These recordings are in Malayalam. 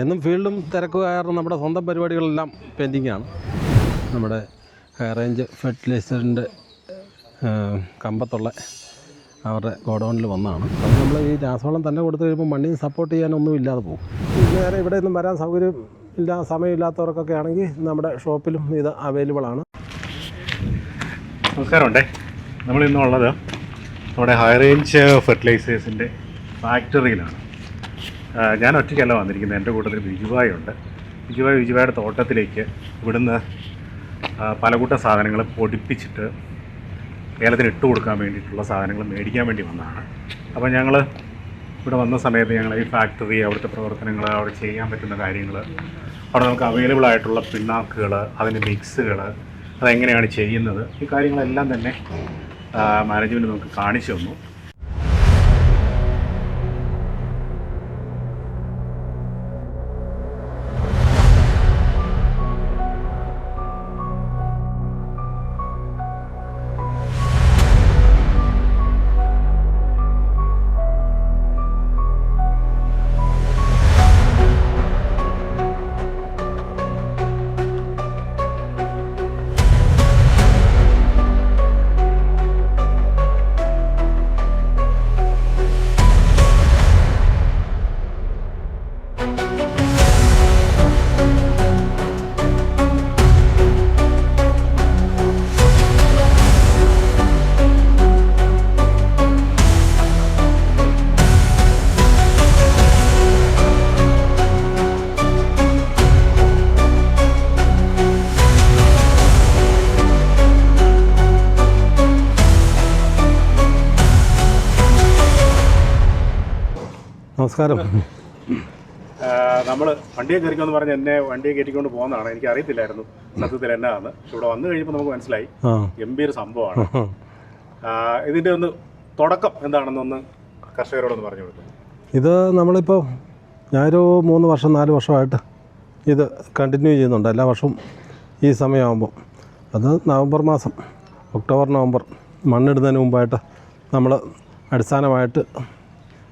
എന്നും ഫീൽഡും തിരക്ക് കാരണം നമ്മുടെ സ്വന്തം പരിപാടികളെല്ലാം പെൻഡിങ്ങാണ്. നമ്മുടെ ഹൈ റേഞ്ച് ഫെർട്ടിലൈസറിന്റെ കമ്പത്തുള്ള അവരുടെ ഗോഡൗണിൽ വന്നതാണ് അപ്പം നമ്മൾ ഈ രാസവളം തന്നെ കൊടുത്തു കഴിയുമ്പോൾ മണ്ണിന് സപ്പോർട്ട് ചെയ്യാനൊന്നും ഇല്ലാതെ പോകും. നേരെ ഇവിടെ നിന്നും വരാൻ സൗകര്യം ഇല്ല സമയമില്ലാത്തവർക്കൊക്കെ ആണെങ്കിൽ നമ്മുടെ ഷോപ്പിലും ഇത് അവൈലബിൾ ആണ്. നമസ്കാരമുണ്ടേ. നമ്മളിന്നുള്ളത് നമ്മുടെ ഹൈ റേഞ്ച് ഫെർട്ടിലൈസേഴ്സിന്റെ ഫാക്ടറിയിലാണ് ഞാൻ ഒറ്റയ്ക്കല്ല വന്നിരിക്കുന്നത്. എന്റെ കൂട്ടത്തിൽ ബിജുബായുണ്ട് ഉണ്ട്. ബിജുബായുടെ തോട്ടത്തിലേക്ക് ഇവിടുന്ന് പല പലകൂട്ടം സാധനങ്ങൾ പൊടിപ്പിച്ചിട്ട് ഏലത്തിന് ഇട്ട് കൊടുക്കാൻ വേണ്ടിയിട്ടുള്ള സാധനങ്ങൾ മേടിക്കാൻ വേണ്ടി വന്നതാണ്. അപ്പോൾ ഞങ്ങൾ ഇവിടെ വന്ന സമയത്ത് ഞങ്ങൾ ഈ ഫാക്ടറി അവിടുത്തെ പ്രവർത്തനങ്ങൾ അവിടെ ചെയ്യാൻ പറ്റുന്ന കാര്യങ്ങൾ അവിടെ നമുക്ക് അവൈലബിൾ ആയിട്ടുള്ള പിണ്ണാക്കുകൾ അതിന്റെ മിക്സുകൾ അതെങ്ങനെയാണ് ചെയ്യുന്നത് ഈ കാര്യങ്ങളെല്ലാം തന്നെ മാനേജ്മെന്റ് നമുക്ക് കാണിച്ചു തന്നു. നമസ്കാരം. നമ്മൾ വണ്ടിയെ കയറിക്കുമെന്ന് പറഞ്ഞ് എന്നെ വണ്ടിയെ കയറ്റിക്കൊണ്ട് പോകുന്നതാണ്. എനിക്ക് അറിയത്തില്ലായിരുന്നു സത്യത്തിൽ എന്നാന്ന്. പക്ഷെ ഇവിടെ വന്നു കഴിഞ്ഞപ്പോൾ നമുക്ക് മനസ്സിലായി. ഗംഭീര സംഭവമാണ്. ഇതിന്റെ ഇതിന്റെ ഒന്ന് തുടക്കം എന്താണെന്നൊന്ന് കർഷകരോടൊന്ന് പറഞ്ഞു കൊടുക്കും. ഇത് നമ്മളിപ്പോൾ ഞാനൊരു മൂന്ന് വർഷം നാല് വർഷമായിട്ട് ഇത് കണ്ടിന്യൂ ചെയ്യുന്നുണ്ട്. എല്ലാ വർഷവും ഈ സമയമാകുമ്പോൾ അത് നവംബർ മാസം ഒക്ടോബർ നവംബർ മണ്ണിടുന്നതിന് മുമ്പായിട്ട് നമ്മൾ അടിസ്ഥാനമായിട്ട്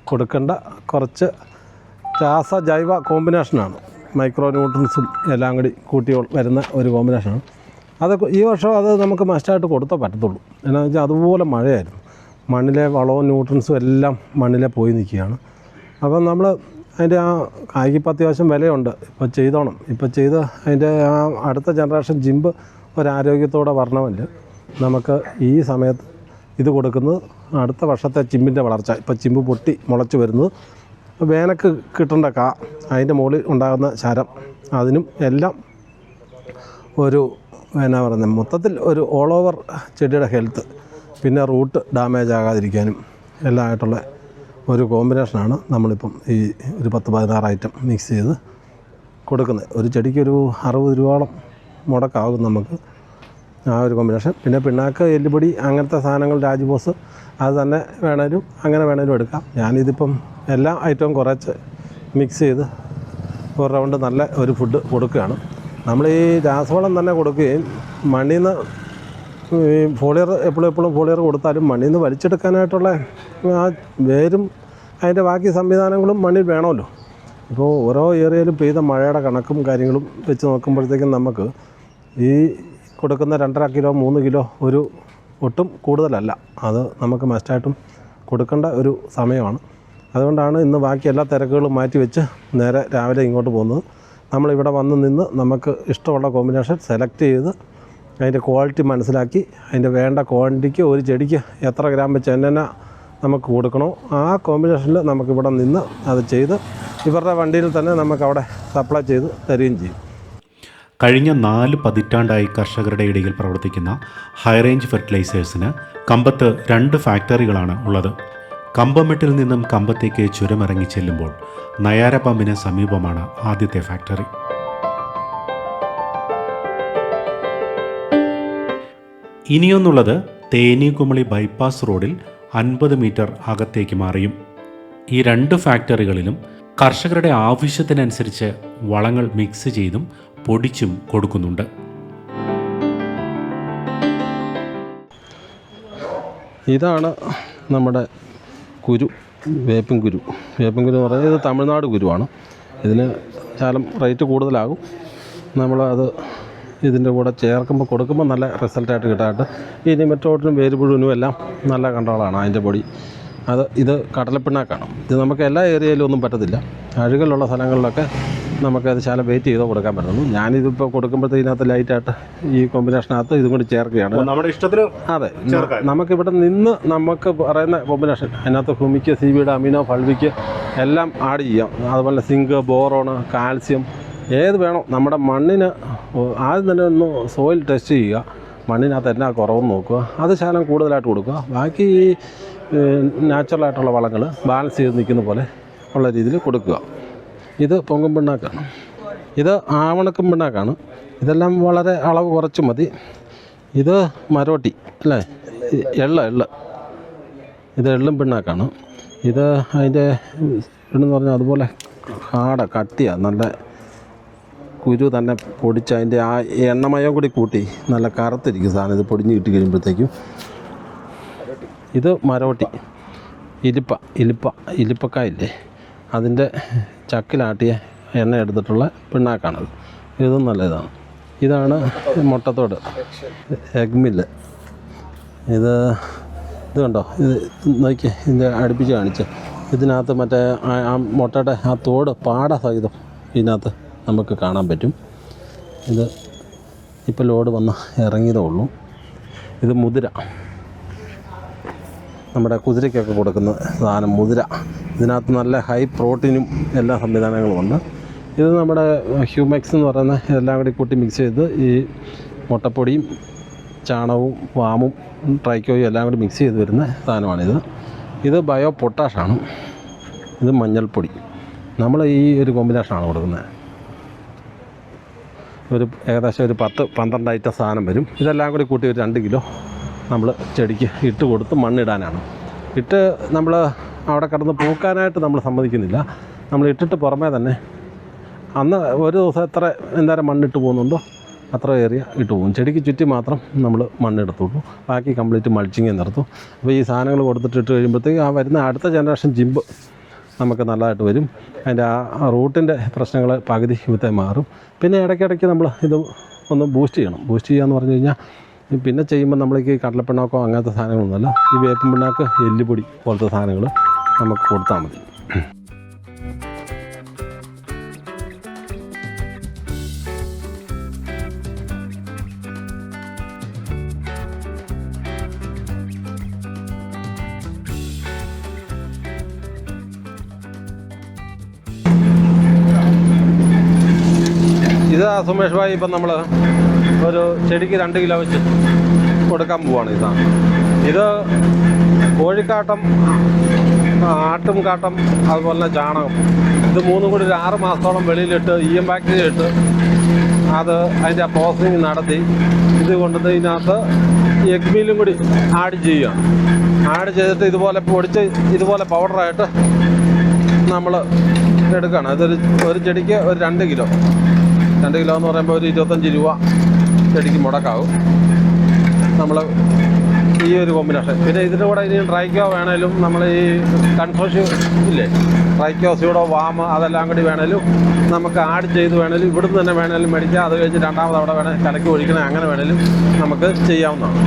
കൊടുക്കേണ്ട കുറച്ച് രാസ ജൈവ കോമ്പിനേഷനാണ്. മൈക്രോ ന്യൂട്രൻസും എല്ലാം കൂടി കൂട്ടി വരുന്ന ഒരു കോമ്പിനേഷനാണ്. അത് ഈ വർഷം അത് നമുക്ക് മസ്റ്റായിട്ട് കൊടുത്തേ പറ്റത്തുള്ളൂ. എന്നാന്ന് വെച്ചാൽ അതുപോലെ മഴയായിരുന്നു. മണ്ണിലെ വളവും ന്യൂട്രൻസും എല്ലാം മണ്ണിലെ പോയി നിൽക്കുകയാണ്. അപ്പം നമ്മൾ അതിന്റെ ആ കായ്ക്കിപ്പോൾ അത്യാവശ്യം വിലയുണ്ട്. ഇപ്പോൾ ചെയ്തോണം. ഇപ്പോൾ ചെയ്ത് അതിന്റെ ആ അടുത്ത ജനറേഷൻ ജിമ്പ് ഒരാരോഗ്യത്തോടെ വരണമെങ്കിൽ നമുക്ക് ഈ സമയത്ത് ഇത് കൊടുക്കുന്നത് അടുത്ത വർഷത്തെ ചിമ്പിന്റെ വളർച്ച. ഇപ്പോൾ ചിമ്പ് പൊട്ടി മുളച്ച് വരുന്നത്. വേനക്ക് കിട്ടേണ്ട കാ അതിന്റെ മുകളിൽ ഉണ്ടാകുന്ന ശരം അതിനും എല്ലാം ഒരു എന്നാ പറയുന്നത് മൊത്തത്തിൽ ഒരു ഓൾ ഓവർ ചെടിയുടെ ഹെൽത്ത് പിന്നെ റൂട്ട് ഡാമേജ് ആകാതിരിക്കാനും എല്ലാം ആയിട്ടുള്ള ഒരു കോമ്പിനേഷനാണ് നമ്മളിപ്പം ഈ ഒരു പത്ത് പതിനാറ് ഐറ്റം മിക്സ് ചെയ്ത് കൊടുക്കുന്നത്. ഒരു ചെടിക്ക് ഒരു അറുപത് രൂപയോളം മുടക്കാകും നമുക്ക്. ആ ഒരു കോമ്പിനേഷൻ പിന്നെ പിണ്ണാക്ക് എല്ലുപൊടി അങ്ങനത്തെ സാധനങ്ങൾ രാജ്ബോസ് അത് തന്നെ വേണേലും അങ്ങനെ വേണേലും എടുക്കാം. ഞാനിതിപ്പം എല്ലാ ഐറ്റവും കുറച്ച് മിക്സ് ചെയ്ത് ഒരു റൗണ്ട് നല്ല ഒരു ഫുഡ് കൊടുക്കുകയാണ്. നമ്മൾ ഈ രാസവളം തന്നെ കൊടുക്കുകയും മണ്ണിൽ നിന്ന് ഈ ഫോളിയർ എപ്പോഴും എപ്പോഴും ഫോളിയർ കൊടുത്താലും മണ്ണിൽ നിന്ന് വലിച്ചെടുക്കാനായിട്ടുള്ള ആ വേരും അതിന്റെ ബാക്കി സംവിധാനങ്ങളും മണ്ണിൽ വേണമല്ലോ. ഇപ്പോൾ ഓരോ ഏരിയയിലും പെയ്ത മഴയുടെ കണക്കും കാര്യങ്ങളും വെച്ച് നോക്കുമ്പോഴത്തേക്കും നമുക്ക് ഈ കൊടുക്കുന്ന രണ്ടര കിലോ മൂന്ന് കിലോ ഒരു ഒട്ടും കൂടുതലല്ല. അത് നമുക്ക് മസ്റ്റായിട്ടും കൊടുക്കേണ്ട ഒരു സമയമാണ്. അതുകൊണ്ടാണ് ഇന്ന് ബാക്കി എല്ലാ തിരക്കുകളും മാറ്റി വെച്ച് നേരെ രാവിലെ ഇങ്ങോട്ട് പോകുന്നത്. നമ്മളിവിടെ വന്ന് നിന്ന് നമുക്ക് ഇഷ്ടമുള്ള കോമ്പിനേഷൻ സെലക്ട് ചെയ്ത് അതിന്റെ ക്വാളിറ്റി മനസ്സിലാക്കി അതിന്റെ വേണ്ട ക്വാണ്ടിറ്റിക്ക് ഒരു ചെടിക്ക് എത്ര ഗ്രാം വെച്ച് എന്നെ നമുക്ക് കൊടുക്കണോ ആ കോമ്പിനേഷനിൽ നമുക്കിവിടെ നിന്ന് അത് ചെയ്ത് ഇവരുടെ വണ്ടിയിൽ തന്നെ നമുക്കവിടെ സപ്ലൈ ചെയ്ത് തരികയും ചെയ്യും. കഴിഞ്ഞ നാല് പതിറ്റാണ്ടായി കർഷകരുടെ ഇടയിൽ പ്രവർത്തിക്കുന്ന ഹൈറേഞ്ച് ഫെർട്ടിലൈസേഴ്സിന് കമ്പത്ത് രണ്ട് ഫാക്ടറികളാണ് ഉള്ളത്. കമ്പമെട്ടിൽ നിന്നും കമ്പത്തേക്ക് ചുരമിറങ്ങി ചെല്ലുമ്പോൾ നയാര പമ്പിന് സമീപമാണ് ആദ്യത്തെ ഫാക്ടറി. ഇനിയൊന്നുള്ളത് തേനീകുമളി ബൈപ്പാസ് റോഡിൽ അൻപത് മീറ്റർ അകത്തേക്ക് മാറിയും. ഈ രണ്ട് ഫാക്ടറികളിലും കർഷകരുടെ ആവശ്യത്തിനനുസരിച്ച് വളങ്ങൾ മിക്സ് ചെയ്തും പൊടിച്ചും കൊടുക്കുന്നുണ്ട്. ഇതാണ് നമ്മുടെ കുരു വേപ്പിൻ കുരു. വേപ്പിൻ കുരു എന്ന് പറയുന്നത് ഇത് തമിഴ്നാട് കുരുവാണ്. ഇതിന് ശാലം റേറ്റ് കൂടുതലാകും. നമ്മളത് ഇതിന്റെ കൂടെ ചേർക്കുമ്പോൾ കൊടുക്കുമ്പോൾ നല്ല റിസൾട്ടായിട്ട് കിട്ടാനായിട്ട് ഈ നിമറ്റോട്ടിനും വേര് പുഴുവിനും എല്ലാം നല്ല കണ്ടോളാണ് അതിന്റെ പൊടി. അത് ഇത് കടലപ്പിണ്ണാക്കാണ്. ഇത് നമുക്ക് എല്ലാ ഏരിയയിലും ഒന്നും പറ്റത്തില്ല. അഴുകലുള്ള സ്ഥലങ്ങളിലൊക്കെ നമുക്കത് ശാലം വെയിറ്റ് ചെയ്തോ കൊടുക്കാൻ പറ്റുള്ളൂ. ഞാനിതിപ്പോൾ കൊടുക്കുമ്പോഴത്തേക്ക് ഇതിനകത്ത് ലൈറ്റായിട്ട് ഈ കോമ്പിനേഷനകത്ത് ഇതും കൂടി ചേർക്കുകയാണ്. നമ്മുടെ ഇഷ്ടത്തിന് അതെ. നമുക്കിവിടെ നിന്ന് നമുക്ക് പറയുന്ന കോമ്പിനേഷൻ അതിനകത്ത് ഹുമിക്ക് സി ബിയുടെ അമിനോ ഫൾവിക്ക് എല്ലാം ആഡ് ചെയ്യാം. അതുപോലെ സിങ്ക് ബോറോണ് കാൽസ്യം ഏത് വേണോ. നമ്മുടെ മണ്ണിന് ആദ്യം തന്നെ ഒന്ന് സോയിൽ ടെസ്റ്റ് ചെയ്യുക. മണ്ണിനകത്ത് എന്നാ കുറവെന്ന് നോക്കുക. അത് ശാലം കൂടുതലായിട്ട് കൊടുക്കുക. ബാക്കി ഈ നാച്ചുറലായിട്ടുള്ള വളങ്ങൾ ബാലൻസ് ചെയ്ത് നിൽക്കുന്ന പോലെ ഉള്ള രീതിയിൽ കൊടുക്കുക. ഇത് പൊങ്കും പിണ്ണാക്കാണ്. ഇത് ആവണക്കും പിണ്ണാക്കാണ്. ഇതെല്ലാം വളരെ അളവ് കുറച്ച് മതി. ഇത് മരോട്ടി അല്ലേ? എള്ള എള്ള. ഇത് എള്ളും പിണ്ണാക്കാണ്. ഇത് അതിന്റെ എന്ന് പറഞ്ഞാൽ അതുപോലെ ഹാട കട്ടിയ നല്ല കുരു തന്നെ പൊടിച്ച് അതിന്റെ ആ എണ്ണമയം കൂടി കൂട്ടി നല്ല കറുത്തിരിക്കും സാധനം. ഇത് പൊടിഞ്ഞ് കിട്ടി കഴിയുമ്പോഴത്തേക്കും. ഇത് മരോട്ടി. ഇലിപ്പ ഇലിപ്പ ഇലിപ്പക്കായില്ലേ അതിന്റെ ചക്കിലാട്ടിയ എണ്ണ എടുത്തിട്ടുള്ള പിണ്ണാക്കാണത്. ഇതും നല്ല ഇതാണ് ഇതാണ് മുട്ടത്തോട്. Egg mill. ഇത് ഇത് കണ്ടോ? ഇത് നോക്കി ഇതിന്റെ അടുപ്പിച്ച് കാണിച്ച്. ഇതിനകത്ത് മറ്റേ ആ മുട്ടയുടെ ആ തോട് പാട സഹിതം ഇതിനകത്ത് നമുക്ക് കാണാൻ പറ്റും. ഇത് ഇപ്പോൾ ലോഡ് വന്ന് ഇറങ്ങിയതേ ഉള്ളൂ. ഇത് മുതിര. നമ്മുടെ കുതിരയ്ക്കൊക്കെ കൊടുക്കുന്ന സാധനം മുതിര. ഇതിനകത്ത് നല്ല ഹൈ പ്രോട്ടീനും എല്ലാ സംവിധാനങ്ങളും ഉണ്ട്. ഇത് നമ്മുടെ ഹ്യൂമെക്സ് എന്ന് പറയുന്ന എല്ലാം കൂടി കൂട്ടി മിക്സ് ചെയ്ത് ഈ മുട്ടപ്പൊടിയും ചാണകവും വാമും ട്രൈക്കോയും എല്ലാം കൂടി മിക്സ് ചെയ്ത് വരുന്ന സാധനമാണിത്. ഇത് ബയോ പൊട്ടാഷാണ് ഇത് മഞ്ഞൾപ്പൊടി. നമ്മൾ ഈ ഒരു കോമ്പിനേഷനാണ് കൊടുക്കുന്നത്. ഒരു ഏകദേശം ഒരു പത്ത് പന്ത്രണ്ട് ഐറ്റം സാധനം വരും. ഇതെല്ലാം കൂടി കൂട്ടി ഒരു രണ്ട് കിലോ നമ്മൾ ചെടിക്ക് ഇട്ട് കൊടുത്ത് മണ്ണിടാനാണ്. ഇട്ട് നമ്മൾ അവിടെ കിടന്ന് പൂക്കാനായിട്ട് നമ്മൾ സമ്മതിക്കുന്നില്ല. നമ്മൾ ഇട്ടിട്ട് പുറമേ തന്നെ അന്ന് ഒരു ദിവസം എത്ര എന്തായാലും മണ്ണിട്ട് പോകുന്നുണ്ടോ അത്ര ഏറിയ ഇട്ട് പോകും. ചെടിക്ക് ചുറ്റി മാത്രം നമ്മൾ മണ്ണെടുത്തുള്ളൂ ബാക്കി കംപ്ലീറ്റ് മൾച്ചിങ് നിർത്തും. അപ്പോൾ ഈ സാധനങ്ങൾ കൊടുത്തിട്ട് ഇട്ട് കഴിയുമ്പോഴത്തേക്ക് ആ വരുന്ന അടുത്ത ജനറേഷൻ ജിമ്പ് നമുക്ക് നല്ലതായിട്ട് വരും. അതിന്റെ ആ റൂട്ടിന്റെ പ്രശ്നങ്ങൾ പകുതി വിത്തേ മാറും. പിന്നെ ഇടയ്ക്കിടയ്ക്ക് നമ്മൾ ഇത് ഒന്ന് ബൂസ്റ്റ് ചെയ്യണം. ബൂസ്റ്റ് ചെയ്യുക എന്ന് പറഞ്ഞു കഴിഞ്ഞാൽ പിന്നെ ചെയ്യുമ്പോൾ നമ്മൾക്ക് കടലപ്പിണ്ണാക്കോ അങ്ങനത്തെ സാധനങ്ങളൊന്നുമല്ല. ഈ വേപ്പൻ പിണ്ണാക്ക് എല്ലുപൊടി പോലത്തെ സാധനങ്ങൾ നമുക്ക് കൊടുത്താൽ മതി. ഇതാ സുമേഷ് ഭായി ഇപ്പം നമ്മൾ ഒരു ചെടിക്ക് രണ്ട് കിലോ വെച്ച് കൊടുക്കാൻ പോവാണ് ഇതാണ് ഇത് കോഴിക്കാട്ടം ആട്ടും കാട്ടം അതുപോലെ തന്നെ ചാണകം. ഇത് മൂന്നും കൂടി ഒരു ആറ് മാസത്തോളം വെളിയിലിട്ട് ഇ എം ബാക്ടീരിയ ഇട്ട് അത് അതിന്റെ പ്രോസസ്സിങ് നടത്തി. ഇത് കൊണ്ടുവന്ന് ഇതിനകത്ത് എഗ് മീലും കൂടി ആഡ് ചെയ്യുകയാണ്. ആഡ് ചെയ്തിട്ട് ഇതുപോലെ പൊടിച്ച് ഇതുപോലെ പൗഡറായിട്ട് നമ്മൾ എടുക്കുകയാണ്. അതൊരു ഒരു ചെടിക്ക് ഒരു രണ്ട് കിലോ. രണ്ട് കിലോ എന്ന് പറയുമ്പോൾ ഒരു ഇരുപത്തഞ്ച് രൂപ ചെടിക്ക് മുടക്കാവും. നമ്മൾ ഈ ഒരു കോമ്പിനേഷൻ പിന്നെ ഇതിന്റെ കൂടെ ഇനി ഡ്രൈക്കോ വേണേലും നമ്മൾ ഈ കൺഫോഷ് ഇല്ലേ? ഡ്രൈക്കോ സ്യൂഡോ വാമ അതെല്ലാം കൂടി വേണേലും നമുക്ക് ആഡ് ചെയ്ത് വേണേലും ഇവിടുന്ന് തന്നെ വേണേലും മേടിക്കാം. അത് കഴിഞ്ഞ് രണ്ടാമത് അവിടെ വേണേൽ കലക്കി ഒഴിക്കണം. അങ്ങനെ വേണേലും നമുക്ക് ചെയ്യാവുന്നതാണ്.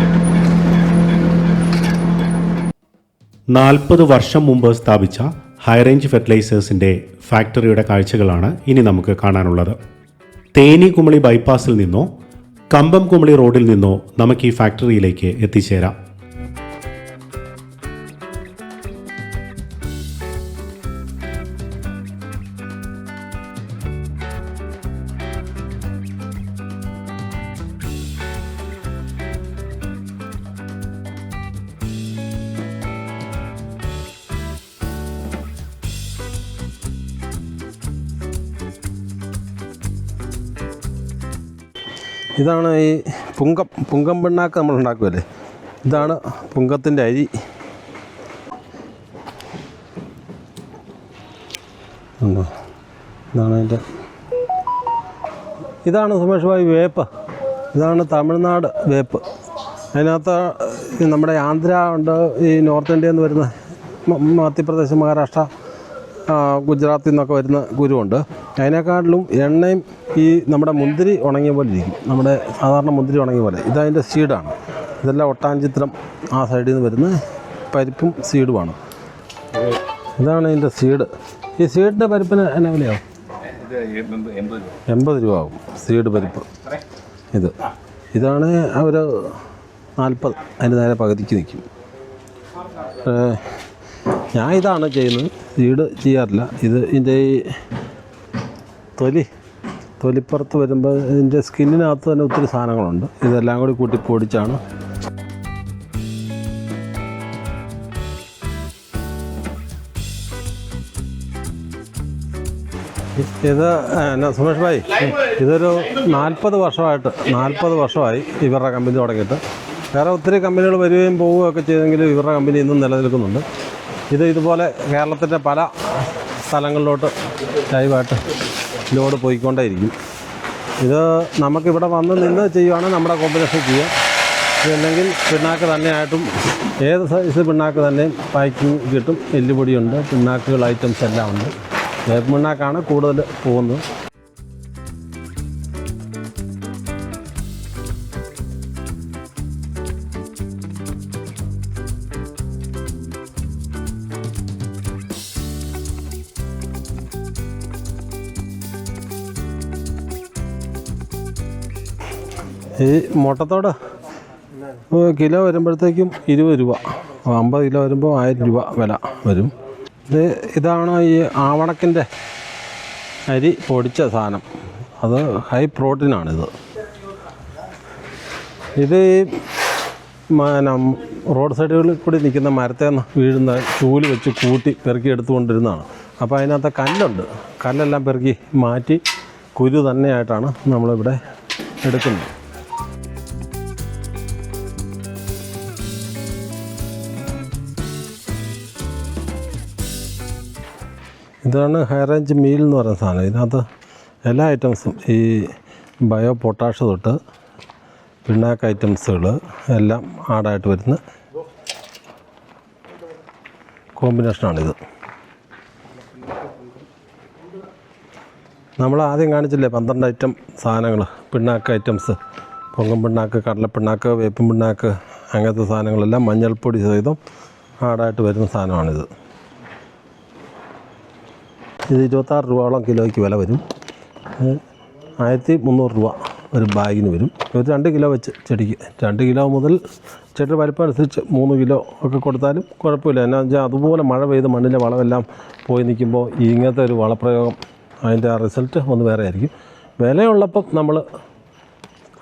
നാൽപ്പത് വർഷം മുമ്പ് സ്ഥാപിച്ച ഹൈറേഞ്ച് ഫെർട്ടിലൈസേഴ്സിന്റെ ഫാക്ടറിയുടെ കാഴ്ചകളാണ് ഇനി നമുക്ക് കാണാനുള്ളത്. തേനി കുമളി ബൈപ്പാസിൽ നിന്നോ കമ്പം കുമളി റോഡിൽ നിന്നോ നമുക്ക് ഈ ഫാക്ടറിയിലേക്ക് എത്തിച്ചേരാം. ഇതാണ് ഈ പുങ്കം പുങ്കം പിണ്ണാക്ക് നമ്മൾ ഉണ്ടാക്കുമല്ലേ ഇതാണ് പുങ്കത്തിന്റെ അരി. ഉണ്ടോ? ഇതാണ് അതിന്റെ ഇതാണ് സുമേഷ് ഭായി വേപ്പ്. ഇതാണ് തമിഴ്നാട് വേപ്പ്. അതിനകത്ത് നമ്മുടെ ആന്ധ്ര ഉണ്ട് ഈ നോർത്ത് ഇന്ത്യയിൽ നിന്ന് വരുന്ന മധ്യപ്രദേശ് മഹാരാഷ്ട്ര ഗുജറാത്തിൽ നിന്നൊക്കെ വരുന്ന ഗുരുവുണ്ട്. അതിനേക്കാട്ടിലും എണ്ണയും ഈ നമ്മുടെ മുന്തിരി ഉണങ്ങിയ പോലെ ഇരിക്കും. നമ്മുടെ സാധാരണ മുന്തിരി ഉണങ്ങിയ പോലെ. ഇതതിന്റെ സീഡാണ് ഇതെല്ലാം ഒട്ടാഞ്ചിത്രം ആ സൈഡിൽ നിന്ന് വരുന്ന പരിപ്പും സീഡുമാണ് ഇതാണ് ഇതിന്റെ സീഡ് ഈ സീഡിന്റെ പരിപ്പിന് എന്നാ വിലയാവും എൺപത് രൂപ ആവും. സീഡ് പരിപ്പ്. ഇത്. ഇതാണ് അവർ നാൽപ്പത് അതിന് നേരെ പകുതിക്ക് നിൽക്കും. ഞാൻ ഇതാണ് ചെയ്യുന്നത്. സീഡ് ചെയ്യാറില്ല. ഇത് ഇതിന്റെ ഈ തൊലി തൊലിപ്പുറത്ത് വരുമ്പോൾ ഇതിന്റെ സ്കിന്നിനകത്ത് തന്നെ ഒത്തിരി സാധനങ്ങളുണ്ട്. ഇതെല്ലാം കൂടി കൂട്ടി പൊടിച്ചാണ്. ഇത് എന്നാ സുമേഷ് ഭായി ഇതൊരു നാൽപ്പത് വർഷമായിട്ട് നാൽപ്പത് വർഷമായി ഇവരുടെ കമ്പനി തുടങ്ങിയിട്ട്. വേറെ ഒത്തിരി കമ്പനികൾ വരികയും പോവുകയും ഒക്കെ ചെയ്തെങ്കിലും ഇവരുടെ കമ്പനി ഇന്നും നിലനിൽക്കുന്നുണ്ട്. ഇത് ഇതുപോലെ കേരളത്തിന്റെ പല സ്ഥലങ്ങളിലോട്ട് ലൈവായിട്ട് ലോഡ് പോയിക്കൊണ്ടേയിരിക്കും. ഇത് നമുക്കിവിടെ വന്ന് നിന്ന് ചെയ്യുവാണെങ്കിൽ നമ്മുടെ കോമ്പിനേഷൻ ചെയ്യാം അല്ലെങ്കിൽ പിണ്ണാക്ക് തന്നെയായിട്ടും ഏത് സൈസ് പിണ്ണാക്ക് തന്നെയും പാക്കിങ് കിട്ടും. എല്ലുപൊടിയുണ്ട് പിണ്ണാക്കുകൾ ഐറ്റംസ് എല്ലാം ഉണ്ട്. വേപ്പ് പിണ്ണാക്കാണ് കൂടുതൽ പോകുന്നത്? ഈ മുട്ടത്തോട് കിലോ വരുമ്പോഴത്തേക്കും ഇരുപത് രൂപ. അമ്പത് കിലോ വരുമ്പോൾ ആയിരം രൂപ വില വരും. ഇത് ഇതാണ് ഈ ആവണക്കിന്റെ അരി പൊടിച്ച സാധനം. അത് ഹൈ പ്രോട്ടീനാണിത് ഇത് ഈ റോഡ് സൈഡുകളിൽ കൂടി നിൽക്കുന്ന മരത്തിൽ നിന്ന് വീഴുന്ന ചൂൽ വെച്ച് കൂട്ടി പെറുക്കി എടുത്തുകൊണ്ടിരുന്നതാണ്. അപ്പോൾ അതിനകത്ത് കല്ലുണ്ട്. കല്ലെല്ലാം പെറുക്കി മാറ്റി കുരു തന്നെയായിട്ടാണ് നമ്മളിവിടെ എടുക്കുന്നത്. ഇതാണ് ഹൈ റേഞ്ച് മീൽ എന്ന് പറയുന്ന സാധനം. ഇതിനകത്ത് എല്ലാ ഐറ്റംസും ഈ ബയോ പൊട്ടാഷ് തൊട്ട് പിണ്ണാക്ക് ഐറ്റംസുകൾ എല്ലാം ആഡായിട്ട് വരുന്ന കോമ്പിനേഷനാണിത് നമ്മൾ ആദ്യം കാണിച്ചില്ലേ പന്ത്രണ്ട് ഐറ്റം സാധനങ്ങൾ പിണ്ണാക്ക് ഐറ്റംസ് പൊങ്ങൻ പിണ്ണാക്ക് കടലപ്പിണ്ണാക്ക് വേപ്പും പിണ്ണാക്ക് അങ്ങനത്തെ സാധനങ്ങളെല്ലാം മഞ്ഞൾപ്പൊടി സഹിതം ആഡായിട്ട് വരുന്ന സാധനമാണിത്. ഇത് ഇരുപത്താറ് രൂപയോളം കിലോയ്ക്ക് വില വരും. ആയിരത്തി മുന്നൂറ് രൂപ ഒരു ബാഗിന് വരും. ഇരുപത്തി രണ്ട് കിലോ വെച്ച് ചെടിക്ക്. രണ്ട് കിലോ മുതൽ ചെടിയുടെ വലിപ്പം അനുസരിച്ച് മൂന്ന് കിലോ ഒക്കെ കൊടുത്താലും കുഴപ്പമില്ല. എന്നാ വെച്ചാൽ അതുപോലെ മഴ പെയ്ത് മണ്ണിലെ വളമെല്ലാം പോയി നിൽക്കുമ്പോൾ ഇങ്ങനത്തെ ഒരു വളപ്രയോഗം അതിന്റെ ആ റിസൾട്ട് ഒന്ന് വേറെ ആയിരിക്കും. വിലയുള്ളപ്പം നമ്മൾ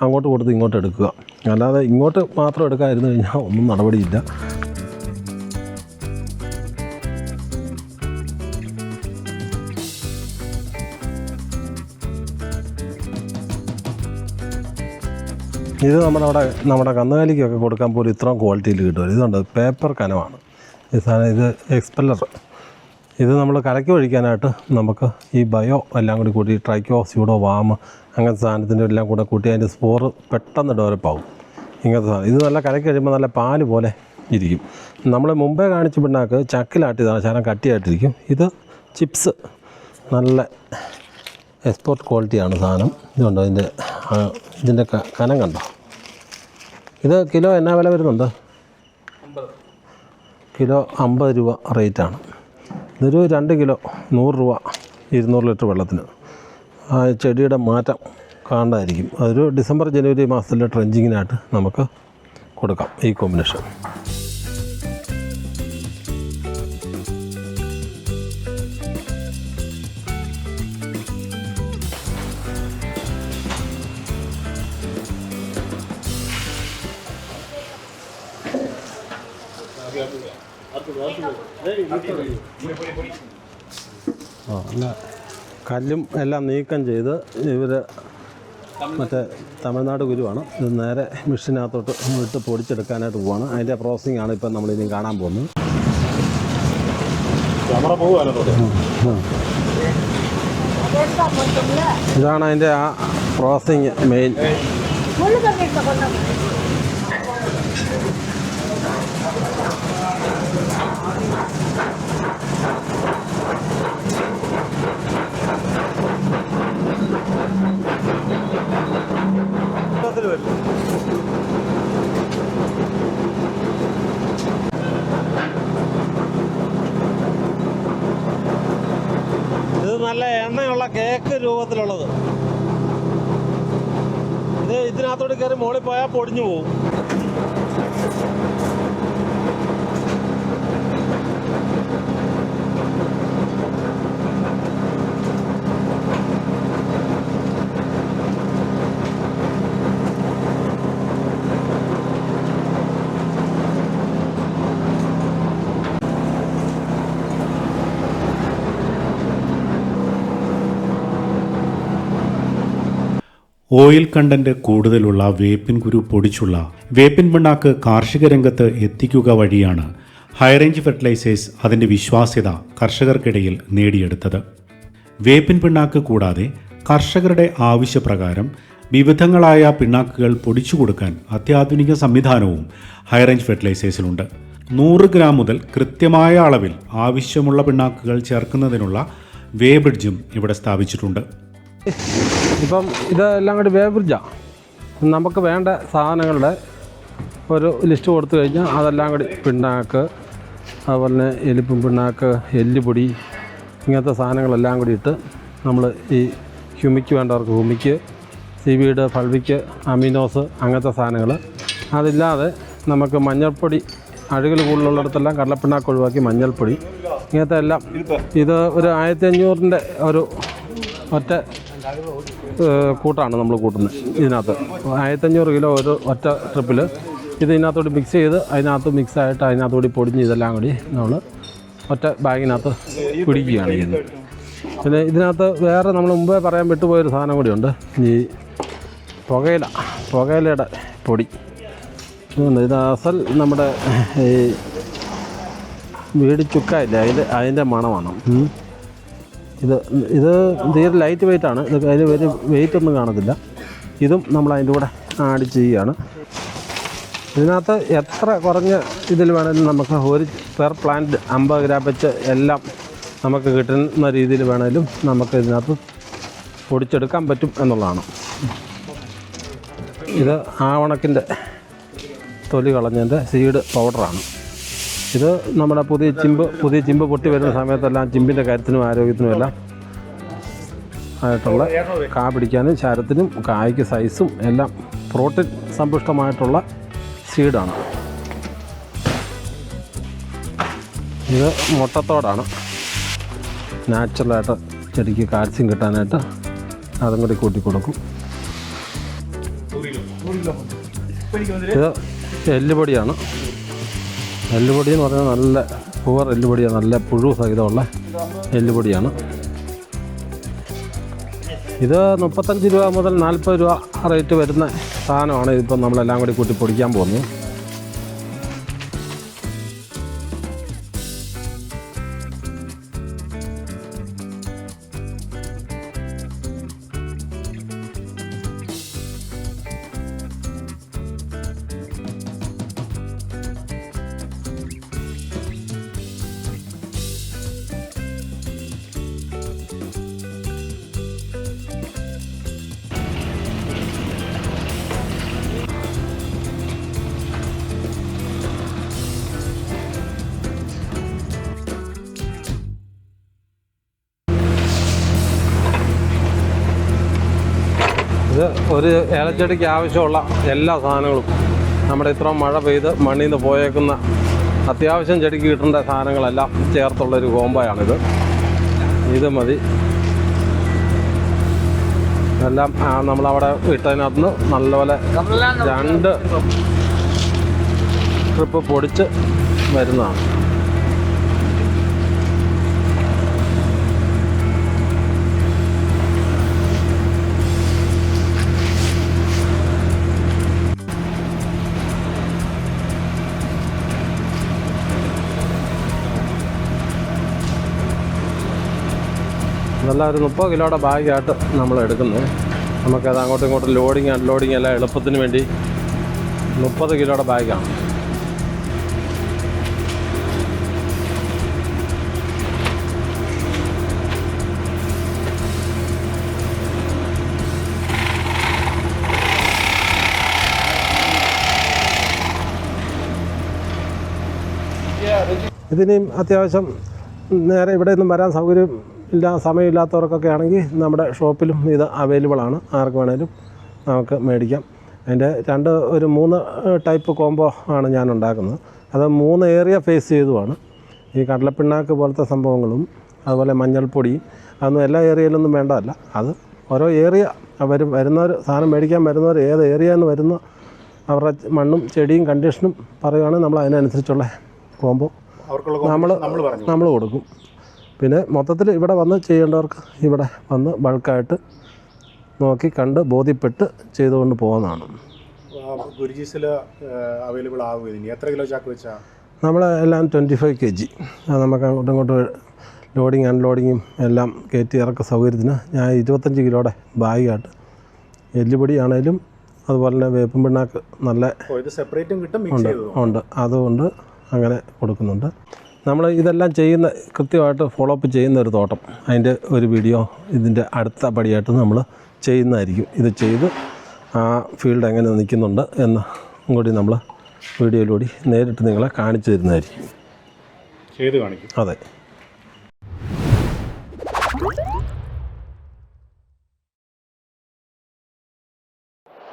അങ്ങോട്ട് കൊടുത്ത് ഇങ്ങോട്ട് എടുക്കുക. അല്ലാതെ ഇങ്ങോട്ട് മാത്രം എടുക്കാതിരുന്നു കഴിഞ്ഞാൽ ഒന്നും നടപടിയില്ല. ഇത് നമ്മുടെ അവിടെ നമ്മുടെ കന്നുകാലിക്കൊക്കെ കൊടുക്കാൻ പോലും ഇത്രയും ക്വാളിറ്റിയിൽ കിട്ടും ഇതുണ്ട് പേപ്പർ കനമാണ്. ഈ സാധനം ഇത് എക്സ്പെല്ലർ ഇത് നമ്മൾ കലക്കി ഒഴിക്കാനായിട്ട് നമുക്ക് ഈ ബയോ എല്ലാം കൂടി കൂട്ടി ട്രൈക്കോ സ്യൂഡോ വാമ് അങ്ങനത്തെ സാധനത്തിന്റെ എല്ലാം കൂടെ കൂട്ടി അതിന്റെ സ്പോറ് പെട്ടെന്ന് ഡെവലപ്പ് ആവും. ഇങ്ങനത്തെ സാധനം. ഇത് നല്ല കലക്കി കഴിയുമ്പോൾ നല്ല പാൽ പോലെ ഇരിക്കും. നമ്മൾ മുമ്പേ കാണിച്ച പിണ്ണാക്ക് ചക്കിലാട്ടിയതാണ് ശകലം കട്ടിയായിട്ടിരിക്കും. ഇത് ചിപ്സ് നല്ല എക്സ്പോർട്ട് ക്വാളിറ്റിയാണ് സാധനം. ഇതുണ്ട് ഇതിന്റെ ആ, ഇതിന്റെ കനം കണ്ടോ? ഇത് കിലോ എന്നാ വില വരുന്നുണ്ട്? കിലോ അമ്പത് രൂപ റേറ്റാണ്. ഇതൊരു രണ്ട് കിലോ നൂറ് രൂപ ഇരുന്നൂറ് ലിറ്റർ വെള്ളത്തിന്. ആ ചെടിയുടെ മാറ്റം കാണാതായിരിക്കും അതൊരു ഡിസംബർ ജനുവരി മാസത്തിലെ ട്രെഞ്ചിങ്ങിനായിട്ട് നമുക്ക് കൊടുക്കാം ഈ കോമ്പിനേഷൻ. ആ അല്ല. കല്ലും എല്ലാം നീക്കം ചെയ്ത് ഇവർ മറ്റേ തമിഴ്നാട് ഗുരുവാണ്. ഇത് നേരെ മെഷീനകത്തോട്ട് ഇട്ട് പൊടിച്ചെടുക്കാനായിട്ട് പോവാണ്. അതിന്റെ പ്രോസസ്സിംഗ് ആണ് ഇപ്പം നമ്മളിനി കാണാൻ പോകുന്നത്. ഇതാണ് അതിന്റെ ആ പ്രോസസ്സിങ് മെയിൻ വരും ഇത് നല്ല എണ്ണയുള്ള കേക്ക് രൂപത്തിലുള്ളത്. ഇത് ഇതിനകത്തോട്ട് കയറി മുകളിൽ പോയാൽ പൊടിഞ്ഞു പോകും ഓയിൽ കണ്ടന്റ് കൂടുതലുള്ള വേപ്പിൻ കുരു പൊടിച്ചുള്ള വേപ്പിൻ പിണ്ണാക്ക് കാർഷിക രംഗത്ത് എത്തിക്കുക വഴിയാണ് ഹൈറേഞ്ച് ഫെർട്ടിലൈസേഴ്സ് അതിന്റെ വിശ്വാസ്യത കർഷകർക്കിടയിൽ നേടിയെടുത്തത്. വേപ്പിൻ പിണ്ണാക്ക് കൂടാതെ കർഷകരുടെ ആവശ്യപ്രകാരം വിവിധങ്ങളായ പിണ്ണാക്കുകൾ പൊടിച്ചു കൊടുക്കാൻ അത്യാധുനിക സംവിധാനവും ഹൈറേഞ്ച് ഫെർട്ടിലൈസേഴ്സിലുണ്ട് നൂറ് ഗ്രാം മുതൽ കൃത്യമായ അളവിൽ ആവശ്യമുള്ള പിണ്ണാക്കുകൾ ചേർക്കുന്നതിനുള്ള വേ ബ്രിഡ്ജും ഇവിടെ സ്ഥാപിച്ചിട്ടുണ്ട്. ഇപ്പം ഇതെല്ലാം കൂടി വേബ്രിഡ്ജാണ് നമുക്ക് വേണ്ട സാധനങ്ങളുടെ ഒരു ലിസ്റ്റ് കൊടുത്തു കഴിഞ്ഞാൽ അതെല്ലാം കൂടി പിണ്ണാക്ക് അതുപോലെ തന്നെ എലിപ്പും പിണ്ണാക്ക് എല്ലുപൊടി ഇങ്ങനത്തെ സാധനങ്ങളെല്ലാം കൂടി ഇട്ട് നമ്മൾ ഈ ഹ്യൂമിക്ക് വേണ്ടവർക്ക് ഹ്യൂമിക്ക് സീവീഡ് ഫൾവിക്ക് അമിനോസ് അങ്ങനത്തെ സാധനങ്ങൾ. അതില്ലാതെ നമുക്ക് മഞ്ഞൾപ്പൊടി അഴുകൽ കൂടുതലുള്ളിടത്തെല്ലാം കടലപ്പിണ്ണാക്ക് ഒഴിവാക്കി മഞ്ഞൾപ്പൊടി. ഇങ്ങനത്തെ എല്ലാം. ഇത് ഒരു ആയിരത്തി അഞ്ഞൂറിന്റെ ഒരു ഒറ്റ കൂട്ടാണ് നമ്മൾ കൂട്ടുന്നത് ഇതിനകത്ത്. ആയിരത്തഞ്ഞൂറ് കിലോ ഒരു ഒറ്റ ട്രിപ്പിൽ ഇത് ഇതിനകത്തോട് മിക്സ് ചെയ്ത് അതിനകത്ത് മിക്സ് ആയിട്ട് അതിനകത്തോടി പൊടിഞ്ഞ് ഇതെല്ലാം കൂടി നമ്മൾ ഒറ്റ ബാഗിനകത്ത് പിടിക്കുകയാണ് ചെയ്യുന്നത്. പിന്നെ ഇതിനകത്ത് വേറെ നമ്മൾ മുമ്പേ പറയാൻ വിട്ടുപോയൊരു സാധനം കൂടിയുണ്ട് ഈ പുകയില പുകയിലയുടെ പൊടി. ഇത് അസൽ നമ്മുടെ ഈ വീട് ചുക്കായില്ലേ? അതിന്റെ അതിന്റെ മണമാണ്. ഇത് ഇത് തീരെ ലൈറ്റ് വെയിറ്റ് ആണ്. ഇത് അതിൽ വലിയ വെയിറ്റ് ഒന്നും കാണത്തില്ല. ഇതും നമ്മൾ അതിന്റെ കൂടെ ആഡ് ചെയ്യുകയാണ്. ഇതിനകത്ത് എത്ര കുറഞ്ഞ ഇതിൽ വേണമെങ്കിലും നമുക്ക് ഒരു പെർ പ്ലാന്റ് അമ്പത് ഗ്രാം വെച്ച് എല്ലാം നമുക്ക് കിട്ടുന്ന രീതിയിൽ വേണമെങ്കിലും നമുക്ക് ഇതിനകത്ത് പൊടിച്ചെടുക്കാൻ പറ്റും എന്നുള്ളതാണ്. ഇത് ആവണക്കിന്റെ തൊലി കളഞ്ഞതിന്റെ സീഡ് പൗഡറാണ് ഇത് നമ്മുടെ പുതിയ ചിമ്പ് പുതിയ ചിമ്പ് പൊട്ടി വരുന്ന സമയത്തെല്ലാം ചിമ്പിന്റെ കാര്യത്തിനും ആരോഗ്യത്തിനും എല്ലാം ആയിട്ടുള്ള കാ പിടിക്കാനും ചാരത്തിനും കായ്ക്ക് സൈസും എല്ലാം പ്രോട്ടീൻ സമ്പുഷ്ടമായിട്ടുള്ള സീഡാണ് ഇത് മുട്ടത്തോടാണ്. നാച്ചുറലായിട്ട് ചെടിക്ക് കാൽസ്യം കിട്ടാനായിട്ട് അതും കൂടി കൂട്ടി കൊടുക്കും. ഇത് എല്ലുപൊടിയാണ്. എല്ലുപൊടി എന്ന് പറഞ്ഞാൽ നല്ല പൂവർ എല്ലുപൊടിയാണ് നല്ല പുഴു സഹിതമുള്ള എല്ലുപൊടിയാണ് ഇത് മുപ്പത്തഞ്ച് രൂപ മുതൽ നാൽപ്പത് രൂപ റേറ്റ് വരുന്ന സാധനമാണ്. ഇതിപ്പം നമ്മളെല്ലാം കൂടി കൂട്ടി പൊടിക്കാൻ പോകുന്നത്. ഒരു ഏലച്ചെടിക്ക് ആവശ്യമുള്ള എല്ലാ സാധനങ്ങളും. നമ്മുടെ ഇത്ര മഴ പെയ്ത് മണ്ണിൽ നിന്ന് പോയേക്കുന്ന അത്യാവശ്യം ചെടിക്ക് കിട്ടേണ്ട സാധനങ്ങളെല്ലാം ചേർത്തുള്ളൊരു കോമ്പയാണിത് ഇത് മതി. എല്ലാം നമ്മളവിടെ ഇട്ടതിനകത്ത് നിന്ന് നല്ലപോലെ രണ്ട് ട്രിപ്പ് പൊടിച്ച് വരുന്നതാണ്. ഇതെല്ലാം ഒരു മുപ്പത് കിലോയുടെ ബാഗായിട്ട് നമ്മൾ എടുക്കുന്നത്. നമുക്കത് അങ്ങോട്ടും ഇങ്ങോട്ടും ലോഡിങ് അൺലോഡിങ് എല്ലാം എളുപ്പത്തിന് വേണ്ടി മുപ്പത് കിലോയുടെ ബാഗാണ്. ഇതിനെയും അത്യാവശ്യം നേരെ ഇവിടെ നിന്നും വരാൻ സൗകര്യം ഇല്ല സമയമില്ലാത്തവർക്കൊക്കെ ആണെങ്കിൽ നമ്മുടെ ഷോപ്പിലും ഇത് അവൈലബിൾ ആണ്. ആർക്ക് വേണേലും നമുക്ക് മേടിക്കാം. അതിന്റെ രണ്ട് ഒരു മൂന്ന് ടൈപ്പ് കോംബോ ആണ് ഞാൻ ഉണ്ടാക്കുന്നത്. അത് മൂന്ന് ഏരിയ ഫേസ് ചെയ്തുമാണ് ഈ കടലപ്പിണ്ണാക്ക് പോലത്തെ സംഭവങ്ങളും അതുപോലെ മഞ്ഞൾപ്പൊടി അതൊന്നും എല്ലാ ഏരിയയിലൊന്നും വേണ്ടതല്ല. അത് ഓരോ ഏരിയ വരും വരുന്നവർ സാധനം മേടിക്കാൻ വരുന്നവർ ഏത് ഏരിയ എന്ന് വരുന്ന അവരുടെ മണ്ണും ചെടിയും കണ്ടീഷനും പറയുകയാണെങ്കിൽ നമ്മൾ അതിനനുസരിച്ചുള്ള കോംബോ നമ്മൾ നമ്മൾ നമ്മൾ കൊടുക്കും. പിന്നെ മൊത്തത്തിൽ ഇവിടെ വന്ന് ചെയ്യേണ്ടവർക്ക് ഇവിടെ വന്ന് ബൾക്കായിട്ട് നോക്കി കണ്ട് ബോധ്യപ്പെട്ട് ചെയ്തുകൊണ്ട് പോകുന്നതാണ് ഗുരുജീസിൽ അവൈലബിൾ ആവുക എത്ര കിലോ ചാക്ക് വെച്ചാൽ നമ്മൾ എല്ലാം ട്വന്റി ഫൈവ് കെ ജി നമുക്ക് അങ്ങോട്ടും ഇങ്ങോട്ടും ലോഡിങ് അൺലോഡിങ്ങും എല്ലാം കയറ്റി ഇറക്ക സൗകര്യത്തിന് ഞാൻ ഇരുപത്തഞ്ച് കിലോയുടെ ബാഗായിട്ട് എല്ലുപൊടി ആണേലും അതുപോലെ തന്നെ വേപ്പും പിണ്ണാക്ക് നല്ല സെപ്പറേറ്റും കിട്ടും ഉണ്ട് ഉണ്ട്. അതുകൊണ്ട് അങ്ങനെ കൊടുക്കുന്നുണ്ട്. നമ്മൾ ഇതെല്ലാം ചെയ്യുന്ന കൃത്യമായിട്ട് ഫോളോ അപ്പ് ചെയ്യുന്ന ഒരു തോട്ടം. അതിന്റെ ഒരു വീഡിയോ ഇതിന്റെ അടുത്ത പടിയായിട്ട് നമ്മൾ ചെയ്യുന്നതായിരിക്കും. ഇത് ചെയ്ത് ആ ഫീൽഡ് എങ്ങനെ നിൽക്കുന്നുണ്ട് എന്ന് കൂടി നമ്മൾ വീഡിയോയിലൂടെ നേരിട്ട് നിങ്ങളെ കാണിച്ചു തരുന്നതായിരിക്കും. ചെയ്ത് കാണിക്കും. അതെ.